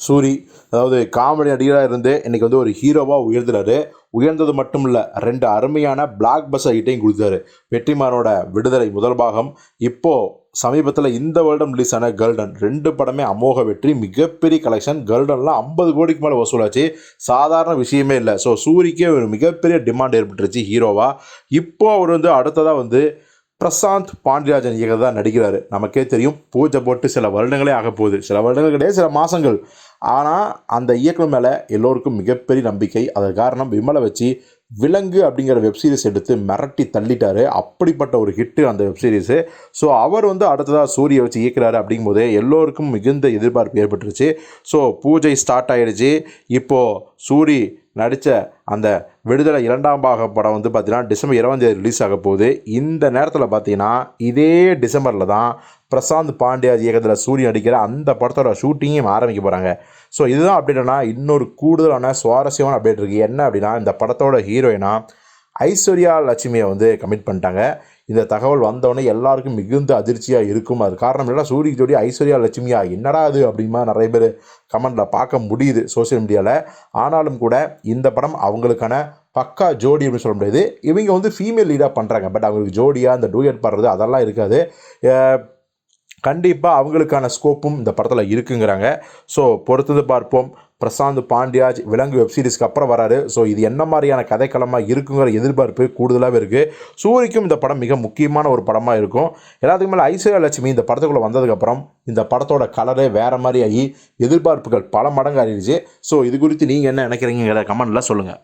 சூரி அதாவது காமெடி நடிகராக இருந்து இன்றைக்கி வந்து ஒரு ஹீரோவாக உயர்ந்துறாரு. உயர்ந்தது மட்டும் இல்லை ரெண்டு அருமையான பிளாக் பஸ் ஐட்டையும் கொடுத்தாரு. வெற்றிமாறனோட விடுதலை முதல் பாகம். இப்போது சமீபத்தில் இந்த வருடம் ரிலீஸ் ஆன கர்ல்டன் ரெண்டு படமே அமோக வெற்றி மிகப்பெரிய கலெக்ஷன் கர்ல்டன்லாம் ஐம்பது கோடிக்கு மேலே வசூலாச்சு. சாதாரண விஷயமே இல்லை. ஸோ சூரிக்கே ஒரு மிகப்பெரிய டிமாண்ட் ஏற்பட்டுருச்சு ஹீரோவாக இப்போது அவர் வந்து அடுத்ததாக வந்து பிரசாந்த் பாண்டியராஜன் இயக்கத்தில் தான் நடிக்கிறாரு. நமக்கே தெரியும். பூஜை போட்டு சில வருடங்களே ஆக போகுது சில வருடங்கள் கிடையாது சில மாதங்கள் ஆனால் அந்த இயக்கம் மேலே எல்லோருக்கும் மிகப்பெரிய நம்பிக்கை. அதற்கு காரணம் விமலை வச்சு விலங்கு அப்படிங்கிற வெப்சீரிஸ் எடுத்து மிரட்டி தள்ளிட்டாரு. அப்படிப்பட்ட ஒரு ஹிட்டு அந்த வெப்சீரிஸு ஸோ அவர் வந்து அடுத்ததாக சூரிய வச்சு இயக்கிறாரு அப்படிங்கும்போது எல்லோருக்கும் மிகுந்த எதிர்பார்ப்பு ஏற்பட்டுருச்சு. ஸோ பூஜை ஸ்டார்ட் ஆயிடுச்சு. இப்போது சூரி நடித்த அந்த விடுதலை இரண்டாம் பாக படம் வந்து பார்த்திங்கன்னா டிசம்பர் இருபதாம் தேதி ரிலீஸ் ஆக போகுது. இந்த நேரத்தில் பார்த்தீங்கன்னா இதே டிசம்பரில் தான் பிரசாந்த் பாண்டியா இயக்கத்தில் சூரிய நடிக்கிற அந்த படத்தோட ஷூட்டிங்கையும் ஆரம்பிக்க போகிறாங்க ஸோ இதுதான் அப்டேட்னா இன்னொரு கூடுதலான சுவாரஸ்யமான அப்டேட் இருக்குது என்ன அப்படின்னா இந்த படத்தோட ஹீரோயினா ஐஸ்வர்யா லட்சுமியை வந்து கமிட் பண்ணிட்டாங்க. இந்த தகவல் வந்தவொடனே எல்லாருக்கும் மிகுந்த அதிர்ச்சியாக இருக்கும். அது காரணம் என்னன்னா சூரிய ஜோடி ஐஸ்வர்யா லட்சுமியா என்னடா அது அப்படிமா நிறைய பேர் கமெண்டில் பார்க்க முடியுது சோஷியல் மீடியாவில் ஆனாலும் கூட இந்த படம் அவங்களுக்கான பக்கா ஜோடி அப்படின்னு சொல்ல முடியாது. இவங்க வந்து ஃபீமேல் லீடாக பண்ணுறாங்க பட் அவங்களுக்கு ஜோடியாக அந்த டூயட் பாடுறது அதெல்லாம் இருக்காது. கண்டிப்பாக அவங்களுக்கான ஸ்கோப்பும் இந்த படத்தில் இருக்குங்கிறாங்க. ஸோ பொறுத்தது பார்ப்போம். பிரசாந்த் பாண்டியாஜ் விலங்கு வெப்சீரிஸ்க்கு அப்புறம் வராரு. ஸோ இது என்ன மாதிரியான கதைக்களமாக இருக்குங்கிற எதிர்பார்ப்பு கூடுதலாகவே இருக்குது சூரிக்கும் இந்த படம் மிக முக்கியமான ஒரு படமாக இருக்கும். எல்லாத்துக்கு மேலே ஐஸ்வர்யா லட்சுமி இந்த படத்துக்குள்ளே வந்ததுக்கப்புறம் இந்த படத்தோட கலரே வேறு மாதிரி ஆகி எதிர்பார்ப்புகள் பல மடங்கு அறிவிச்சு ஸோ இது குறித்து நீங்கள் என்ன நினைக்கிறீங்கிற கமெண்ட்டில் சொல்லுங்கள்